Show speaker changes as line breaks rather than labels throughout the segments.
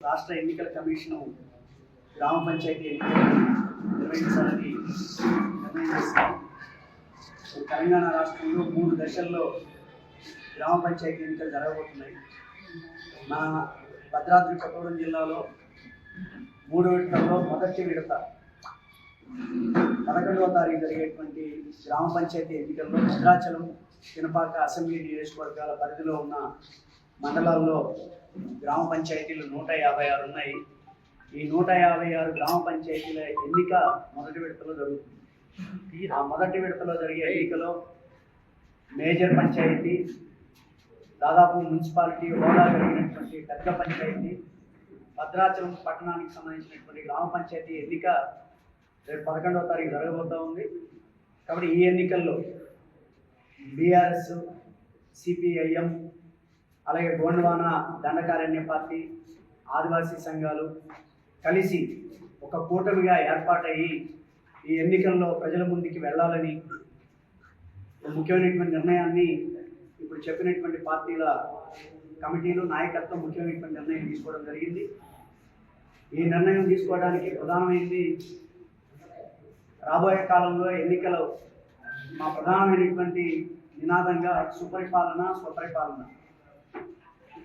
రాష్ట్ర ఎన్నికల కమిషను గ్రామ పంచాయతీ ఎన్నికలు నిర్వహించాలని నిర్ణయం తెలంగాణ రాష్ట్రంలో మూడు దశల్లో గ్రామ పంచాయతీ ఎన్నికలు జరగబోతున్నాయి. నా భద్రాద్రి కొత్తగూడెం జిల్లాలో మూడు విడతల్లో మొదటి విడత పదకొండవ తారీఖు జరిగేటువంటి గ్రామ పంచాయతీ ఎన్నికల్లో భద్రాచలం తినపాక అసెంబ్లీ నియోజకవర్గాల పరిధిలో ఉన్న మండలాల్లో గ్రామ పంచాయతీలు నూట యాభై ఆరు ఉన్నాయి. ఈ నూట యాభై ఆరు గ్రామ పంచాయతీల ఎన్నిక మొదటి విడతలో జరుగుతుంది. ఆ మొదటి విడతలో జరిగే ఎన్నికలో మేజర్ పంచాయతీ దాదాపు మున్సిపాలిటీ హోదా కలిగినటువంటి పెద్ద పంచాయతీ భద్రాచలం పట్టణానికి సంబంధించినటువంటి గ్రామ పంచాయతీ ఎన్నిక రేపు పదకొండవ తారీఖు జరగబోతూ ఉంది. కాబట్టి ఈ ఎన్నికల్లో బీఆర్ఎస్ సిపిఐఎం అలాగే గోండవాన దండకారణ్య పార్టీ ఆదివాసీ సంఘాలు కలిసి ఒక కూటమిగా ఏర్పాటయ్యి ఈ ఎన్నికల్లో ప్రజల ముందుకి వెళ్ళాలని ముఖ్యమైనటువంటి నిర్ణయాన్ని ఇప్పుడు చెప్పినటువంటి పార్టీల కమిటీలు నాయకత్వం ముఖ్యమైనటువంటి నిర్ణయం తీసుకోవడం జరిగింది. ఈ నిర్ణయం తీసుకోవడానికి ప్రధానమైంది రాబోయే కాలంలో ఎన్నికలు మా ప్రధానమైనటువంటి నినాదంగా సుపరిపాలన స్వపరిపాలన.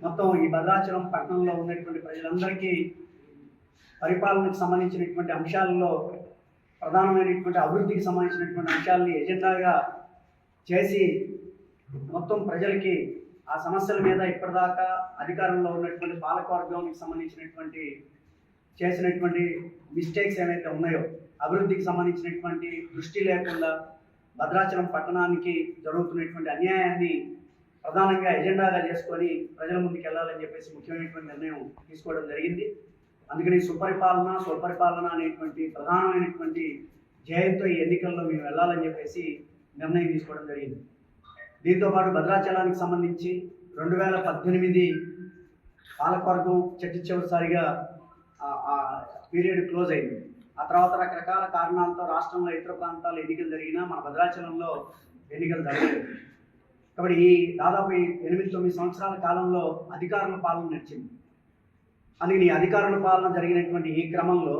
మొత్తం ఈ భద్రాచలం పట్టణంలో ఉన్నటువంటి ప్రజలందరికీ పరిపాలనకు సంబంధించినటువంటి అంశాలలో ప్రధానమైనటువంటి అభివృద్ధికి సంబంధించినటువంటి అంశాలని ఎజెండాగా చేసి మొత్తం ప్రజలకి ఆ సమస్యల మీద ఇప్పటిదాకా అధికారంలో ఉన్నటువంటి పాలకవర్గానికి సంబంధించినటువంటి చేసినటువంటి మిస్టేక్స్ ఏవైతే ఉన్నాయో అభివృద్ధికి సంబంధించినటువంటి దృష్టి లేకుండా భద్రాచలం పట్టణానికి జరుగుతున్నటువంటి అన్యాయాన్ని ప్రధానంగా ఎజెండాగా చేసుకొని ప్రజల ముందుకు వెళ్ళాలని చెప్పేసి ముఖ్యమైనటువంటి నిర్ణయం తీసుకోవడం జరిగింది. అందుకని సుపరిపాలన స్వపరిపాలన అనేటువంటి ప్రధానమైనటువంటి ధ్యేయంతో ఈ ఎన్నికల్లో మేము వెళ్ళాలని చెప్పేసి నిర్ణయం తీసుకోవడం జరిగింది. దీంతో పాటు భద్రాచలానికి సంబంధించి రెండు వేల పద్దెనిమిది పాలకవర్గం చర్చ చివరిసారిగా పీరియడ్ క్లోజ్ అయింది. ఆ తర్వాత రకరకాల కారణాలతో రాష్ట్రంలో ఇతర ప్రాంతాల్లో ఎన్నికలు జరిగినా మన భద్రాచలంలో ఎన్నికలు జరగలేదు. కాబట్టి ఈ దాదాపు ఎనిమిది తొమ్మిది సంవత్సరాల కాలంలో అధికారుల పాలన నడిచింది. అందుకని ఈ అధికారుల పాలన జరిగినటువంటి ఈ క్రమంలో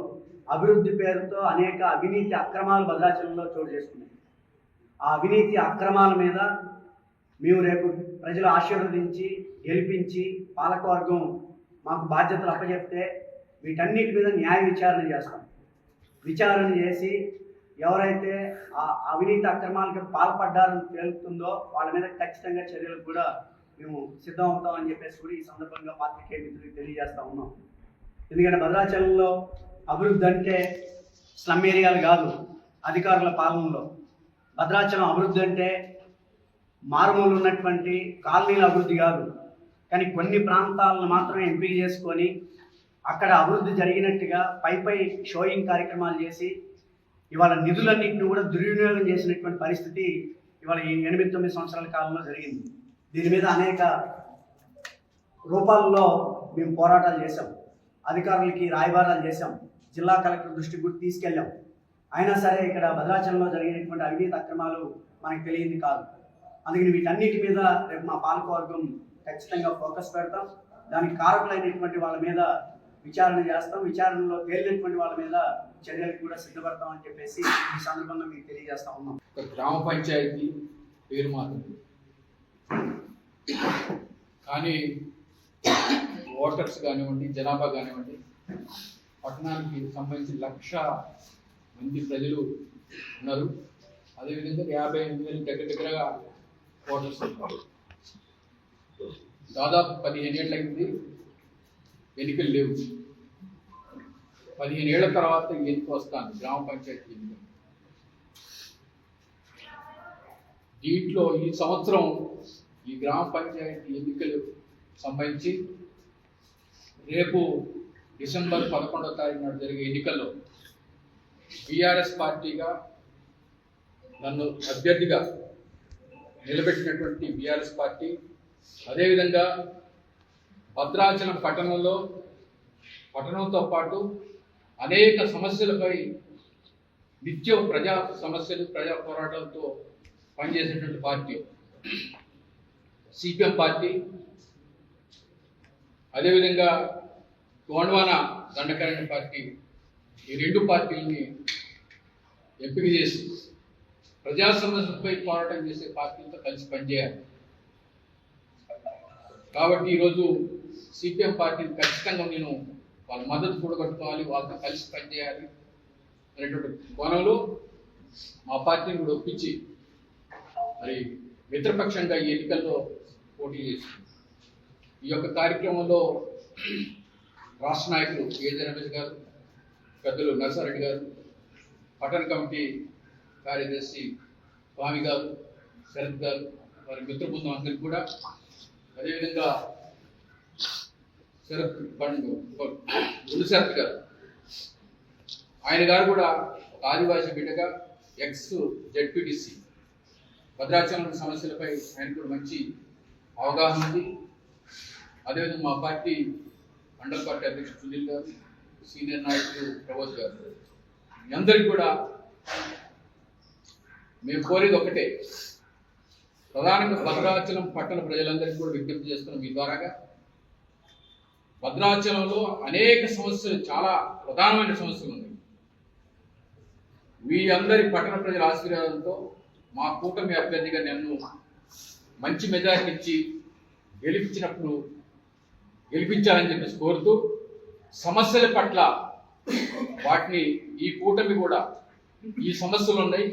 అభివృద్ధి పేరుతో అనేక అవినీతి అక్రమాలు భద్రాచలంలో చోటు చేసుకున్నాయి. ఆ అవినీతి అక్రమాల మీద మేము రేపు ప్రజలు ఆశీర్వదించి గెలిపించి పాలకవర్గం మాకు బాధ్యతలు అప్పచెప్తే వీటన్నిటి మీద న్యాయ విచారణ చేస్తాం. విచారణ చేసి ఎవరైతే ఆ అవినీతి అక్రమాలకు పాల్పడ్డారని తేలుతుందో వాళ్ళ మీద ఖచ్చితంగా చర్యలకు కూడా మేము సిద్ధం అవుతామని చెప్పేసి కూడా ఈ సందర్భంగా పాత్రికేయ మిత్రులకు తెలియజేస్తా ఉన్నాం. ఎందుకంటే భద్రాచలంలో అభివృద్ధి అంటే స్లమ్ ఏరియాలు కాదు అధికారుల పాలనలో. భద్రాచలం అభివృద్ధి అంటే మారుమూలు ఉన్నటువంటి కాలనీల అభివృద్ధి కాదు. కానీ కొన్ని ప్రాంతాలను మాత్రమే ఎంపిక చేసుకొని అక్కడ అభివృద్ధి జరిగినట్టుగా పై పై షోయింగ్ కార్యక్రమాలు చేసి ఇవాళ నిధులన్నింటినీ కూడా దుర్వినియోగం చేసినటువంటి పరిస్థితి ఇవాళ ఈ ఎనిమిది తొమ్మిది సంవత్సరాల కాలంలో జరిగింది. దీని మీద అనేక రూపాల్లో మేము పోరాటాలు చేశాం. అధికారులకి రాయబారాలు చేశాం. జిల్లా కలెక్టర్ దృష్టికి కూడా తీసుకెళ్ళాం. అయినా సరే ఇక్కడ భద్రాచలంలో జరిగినటువంటి అవినీతి అక్రమాలు మనకు తెలియంది కాదు. అందుకని వీటన్నిటి మీద రేపు మా పాలకవర్గం ఖచ్చితంగా ఫోకస్ పెడతాం. దానికి కారకులైనటువంటి వాళ్ళ మీద విచారణ చేస్తాం. విచారణలో తేలినటువంటి వాళ్ళ మీద చర్యలకు కూడా సిద్ధపడతామని చెప్పేసి ఈ సందర్భంగా మీకు తెలియజేస్తా ఉన్నాం.
ఒక గ్రామ పంచాయతీ పేరు మాత్రం కానీ ఓటర్స్ కానివ్వండి జనాభా కానివ్వండి పట్టణానికి సంబంధించి లక్ష మంది ప్రజలు ఉన్నారు. అదేవిధంగా యాభై ఎనిమిది వేలు దగ్గర దగ్గరగా ఓటర్స్ ఉన్నారు దాదాపు పదిహేను ఏళ్ళైంది ఎన్నికలు లేవు. పదిహేను ఏళ్ళ తర్వాత ఎందుకు వస్తాను? గ్రామ పంచాయతీ ఎన్నిక దీంట్లో ఈ సంవత్సరం ఈ గ్రామ పంచాయతీ ఎన్నికలు సంబంధించి రేపు డిసెంబర్ పదకొండో తారీఖు నాడు జరిగే ఎన్నికల్లో బీఆర్ఎస్ పార్టీగా నన్ను అభ్యర్థిగా నిలబెట్టినటువంటి బీఆర్ఎస్ పార్టీ అదేవిధంగా భద్రాచలం పట్టణంలో పట్టణంతో పాటు అనేక సమస్యలపై నిత్యం ప్రజా సమస్యలు ప్రజా పోరాటాలతో పనిచేసేటువంటి పార్టీ. సిపిఎం పార్టీ అదేవిధంగా గోండ్వాన దండకారణ్య పార్టీ ఈ రెండు పార్టీలని ఎంపిక చేసి ప్రజా సమస్యలపై పోరాటం చేసే పార్టీలతో కలిసి పనిచేయాలి. కాబట్టి ఈరోజు సిపిఎం పార్టీని ఖచ్చితంగా నేను వాళ్ళ మద్దతు కూడగట్టుకోవాలి వాళ్ళతో కలిసి పనిచేయాలి అనేటువంటి కోణంలో మా పార్టీని కూడా ఒప్పించి మరి మిత్రపక్షంగా ఈ ఎన్నికల్లో పోటీ చేసింది ఈ యొక్క కార్యక్రమంలో రాష్ట్ర నాయకులు ఏజే రమేష్ గారు పెద్దలు నరసారెడ్డి గారు పట్టణ కమిటీ కార్యదర్శి స్వామి గారు శరత్ గారు వారి మిత్ర బృందం కూడా అదేవిధంగా శరత్ పండు. గుండు శరత్ గారు ఆయన గారు కూడా ఒక ఆదివాసీ బిడ్డగా ఎక్స్ జెడ్పీటీసీ భద్రాచలం సమస్యలపై ఆయన కూడా మంచి అవగాహన ఉంది. అదేవిధంగా మా పార్టీ మండల పార్టీ అధ్యక్షుడు సునీల్ గారు సీనియర్ నాయకులు ప్రబోధ్ గారు. మీ అందరికీ కూడా మేము కోరేది ఒకటే. ప్రధానంగా భద్రాచలం పట్టణ ప్రజలందరికీ కూడా విజ్ఞప్తి చేస్తున్నాం మీ ద్వారాగా. భద్రాచలంలో అనేక సమస్యలు చాలా ప్రధానమైన సమస్యలు ఉన్నాయి. మీ అందరి పట్టణ ప్రజల ఆశీర్వాదంతో మా కూటమి అభ్యర్థిగా నన్ను మంచి మెజారిటీ ఇచ్చి గెలిపించినప్పుడు గెలిపించాలని చెప్పేసి కోరుతూ సమస్యల పట్ల వాటిని ఈ కూటమి కూడా ఈ సమస్యలు ఉన్నాయి.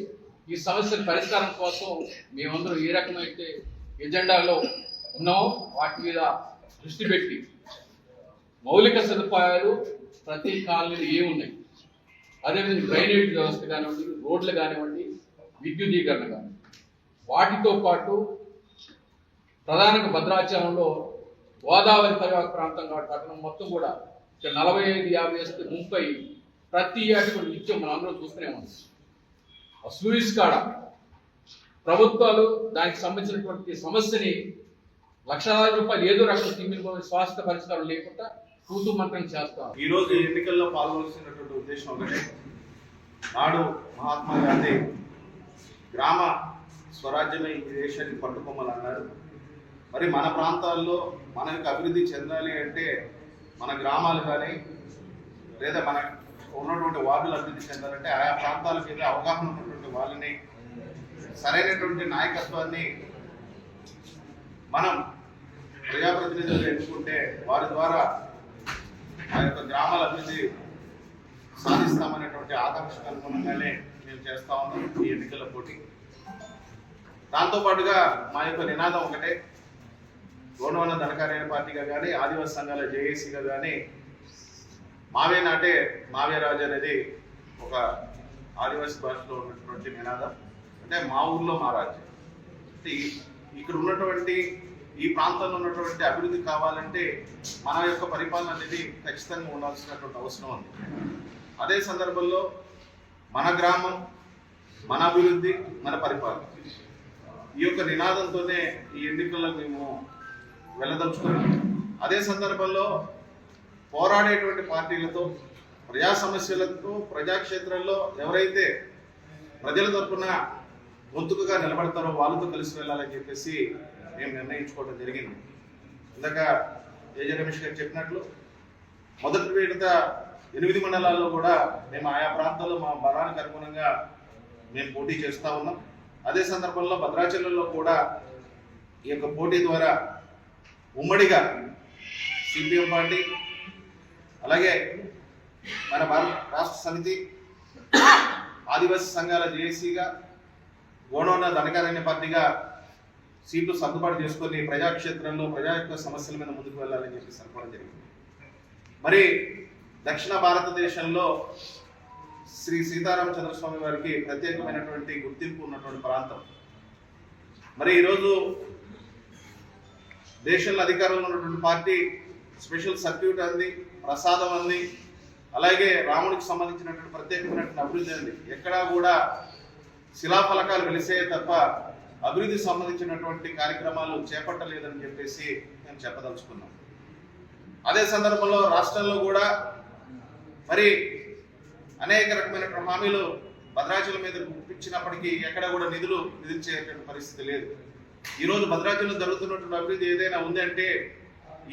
ఈ సమస్యల పరిష్కారం కోసం మేమందరం ఏ రకమైతే ఎజెండాలో ఉన్నామో వాటి మీద దృష్టి పెట్టి మౌలిక సదుపాయాలు ప్రతి కాలనీలో ఏమున్నాయి? ఉన్నాయి అదేవిధంగా డ్రైనేజ్ వ్యవస్థ కానివ్వండి రోడ్లు కానివ్వండి విద్యుదీకరణ కానివ్వండి. వాటితో పాటు ప్రధానంగా భద్రాచలంలో గోదావరి పరివాహక ప్రాంతం కాబట్టి పట్టణం మొత్తం కూడా ఇక్కడ నలభై ఐదు యాభై వేస్తే ముప్పై ప్రతి ఏటి కూడా నిత్యం మనం అందరం చూస్తూనే ఉన్నాం. సూయిస్ కాడ ప్రభుత్వాలు దానికి సంబంధించినటువంటి సమస్యని లక్షలాది రూపాయలు ఏదో రకం తిమ్మిన స్వాస్థ్య పరిష్కారం లేకుండా కూతు చేస్తారు చేస్తాం.
ఈ రోజు ఎన్నికల్లో పాల్గొనాల్సినటువంటి ఉద్దేశం ఒకటే. నాడు మహాత్మా గాంధీ గ్రామ స్వరాజ్యమే ఈ దేశాన్ని పట్టుకోమని అన్నారు మరి మన ప్రాంతాల్లో మనకి అభివృద్ధి చెందాలి అంటే మన గ్రామాలు కానీ లేదా మన ఉన్నటువంటి వార్డులు అభివృద్ధి చెందాలంటే ఆయా ప్రాంతాల మీద అవగాహన ఉన్నటువంటి వాళ్ళని సరైనటువంటి నాయకత్వాన్ని మనం ప్రజాప్రతినిధులు ఎన్నుకుంటే వారి ద్వారా ఆ యొక్క గ్రామాల అభివృద్ధి సాధిస్తామనేటువంటి ఆకాంక్షకు అనుగుణంగానే మేము చేస్తా ఉన్నాం ఈ ఎన్నికల పోటీ. దాంతో పాటుగా మా యొక్క నినాదం ఒకటే. గోండవన ధనకార్య పార్టీగా కానీ ఆదివాసీ సంఘాల జేఏసీగా కానీ మావే నాటే మావే రాజు అనేది ఒక ఆదివాసీ భాషలో ఉన్నటువంటి నినాదం. అంటే మా ఊర్లో మా రాజ్యం. అంటే ఇక్కడ ఉన్నటువంటి ఈ ప్రాంతంలో ఉన్నటువంటి అభివృద్ధి కావాలంటే మన యొక్క పరిపాలన అనేది ఖచ్చితంగా ఉండాల్సినటువంటి అవసరం ఉంది. అదే సందర్భంలో మన గ్రామం మన అభివృద్ధి మన పరిపాలన. ఈ యొక్క నినాదంతోనే ఈ ఎన్నికల్లో మేము వెళ్ళదలుచుకున్నాం. అదే సందర్భంలో పోరాడేటువంటి పార్టీలతో ప్రజా సమస్యలతో ప్రజాక్షేత్రంలో ఎవరైతే ప్రజల తరఫున గొంతుకుగా నిలబడతారో వాళ్ళతో కలిసి వెళ్ళాలని చెప్పేసి మేము నిర్ణయించుకోవడం జరిగింది. ఇందాక ఏజే రమేష్ గారు చెప్పినట్లు మొదటి విడత ఎనిమిది మండలాల్లో కూడా మేము ఆయా ప్రాంతాల్లో మా బలానికి అనుగుణంగా మేము పోటీ చేస్తూ ఉన్నాం. అదే సందర్భంలో భద్రాచలంలో కూడా ఈ యొక్క పోటీ ద్వారా ఉమ్మడిగా సిపిఎం పార్టీ అలాగే మన భారత రాష్ట్ర సమితి ఆదివాసీ సంఘాల జేఏసీగా గోడౌన ధనకారణ్య పార్టీగా సీట్లు సర్దుబాటు చేసుకొని ప్రజాక్షేత్రంలో ప్రజా యొక్క సమస్యల మీద ముందుకు వెళ్ళాలని చెప్పి అనుకోవడం జరిగింది. మరి దక్షిణ భారతదేశంలో శ్రీ సీతారామచంద్ర స్వామి వారికి ప్రత్యేకమైనటువంటి గుర్తింపు ఉన్నటువంటి ప్రాంతం. మరి ఈరోజు దేశంలో అధికారంలో ఉన్నటువంటి పార్టీ స్పెషల్ సర్క్యూట్ అంది ప్రసాదం అంది అలాగే రాముడికి సంబంధించినటువంటి ప్రత్యేకమైనటువంటి అభివృద్ధి అంది. ఎక్కడా కూడా శిలాఫలకాలు వెలిసే తప్ప అభివృద్ధి సంబంధించినటువంటి కార్యక్రమాలు చేపట్టలేదని చెప్పేసి మేము చెప్పదలుచుకున్నాం అదే సందర్భంలో రాష్ట్రంలో కూడా మరి అనేక రకమైనటువంటి హామీలు భద్రాచలం మీద గుప్పించినప్పటికీ ఎక్కడ కూడా నిధులు నిధించేటువంటి పరిస్థితి లేదు. ఈరోజు భద్రాచలం జరుగుతున్నటువంటి అభివృద్ధి ఏదైనా ఉందంటే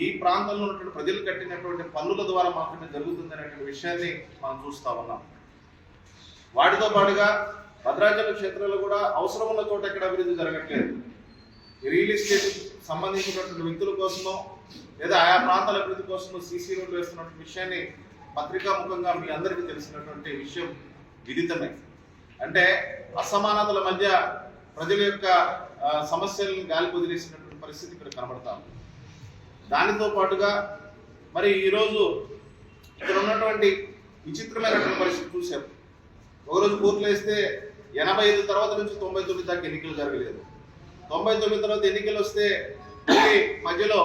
ఈ ప్రాంతంలో ఉన్నటువంటి ప్రజలు కట్టినటువంటి పన్నుల ద్వారా మాత్రమే జరుగుతుంది అనేటువంటి విషయాన్ని మనం చూస్తా ఉన్నాం. వాటితో పాటుగా భద్రాచలం క్షేత్రంలో కూడా అవసరం ఉన్న చోట ఎక్కడ అభివృద్ధి జరగట్లేదు. రియల్ ఎస్టేట్ సంబంధించినటువంటి వ్యక్తుల కోసమో లేదా ఆయా ప్రాంతాల అభివృద్ధి కోసమో సీసీ రోడ్లు వేస్తున్నటువంటి విషయాన్ని పత్రికాముఖంగా మీ అందరికీ తెలిసినటువంటి విషయం విదితమే. అంటే అసమానతల మధ్య ప్రజల యొక్క సమస్యలను గాలి వదిలేసినటువంటి పరిస్థితి ఇక్కడ కనబడతా దానితో పాటుగా మరి ఈరోజు ఇక్కడ ఉన్నటువంటి విచిత్రమైనటువంటి పరిస్థితి చూశాం. ఒకరోజు కోర్టులు వేస్తే ఎనభై ఐదు తర్వాత నుంచి తొంభై తొమ్మిది దాకా ఎన్నికలు జరగలేదు. తొంభై తొమ్మిది తర్వాత ఎన్నికలు వస్తే మధ్యలో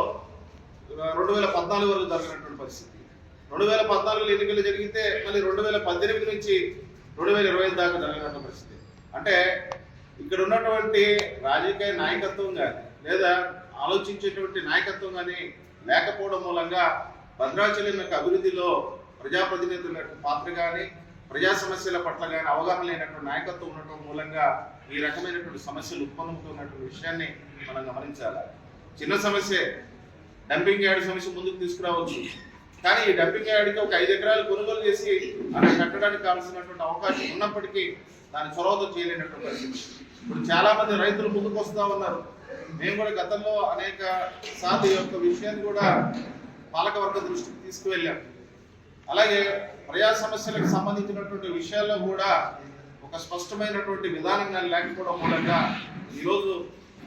రెండు వేల పద్నాలుగు వరకు జరిగినటువంటి పరిస్థితి. రెండు వేల పద్నాలుగులో ఎన్నికలు జరిగితే మళ్ళీ రెండు వేల పద్దెనిమిది నుంచి రెండు వేల ఇరవై ఐదు దాకా జరిగినటువంటి పరిస్థితి. అంటే ఇక్కడ ఉన్నటువంటి రాజకీయ నాయకత్వం కానీ లేదా ఆలోచించేటువంటి నాయకత్వం కానీ లేకపోవడం మూలంగా భద్రాచలం యొక్క అభివృద్ధిలో ప్రజాప్రతినిధుల యొక్క పాత్ర కానీ ప్రజా సమస్యల పట్ల కానీ అవగాహన లేనటువంటి నాయకత్వం ఉండటం మూలంగా ఈ రకమైనటువంటి సమస్యలు ఉత్పన్నమవుతున్నటువంటి విషయాన్ని మనం గమనించాలి. చిన్న సమస్య. డంపింగ్ యార్డ్ సమస్య ముందుకు తీసుకురావచ్చు. కానీ ఈ డంపింగ్ యార్డ్కి ఒక ఐదు ఎకరాలు కొనుగోలు చేసి అక్కడ కట్టడానికి కావాల్సినటువంటి అవకాశం ఉన్నప్పటికీ దాని చొరవతో చేయలేనటువంటి పరిస్థితి. ఇప్పుడు చాలా మంది రైతులు ముందుకు వస్తా ఉన్నారు. మేము కూడా గతంలో అనేక సార్లు యొక్క విషయాన్ని కూడా పాలకవర్గ దృష్టికి తీసుకువెళ్ళాం. అలాగే ప్రజా సమస్యలకు సంబంధించినటువంటి విషయాల్లో కూడా ఒక స్పష్టమైనటువంటి విధానం కానీ లేకపోవడం మూలంగా ఈరోజు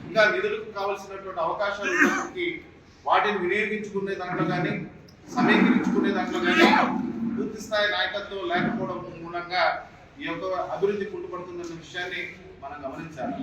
ఇంకా నిధులకు కావాల్సినటువంటి అవకాశాలు ఉన్నప్పటికీ వాటిని వినియోగించుకునే దాంట్లో కానీ సమీకరించుకునే దాంట్లో కానీ పూర్తి స్థాయి నాయకత్వం లేకపోవడం మూలంగా ఈ యొక్క అభివృద్ధి కుంటుపడుతున్న విషయాన్ని మనం గమనించాలి.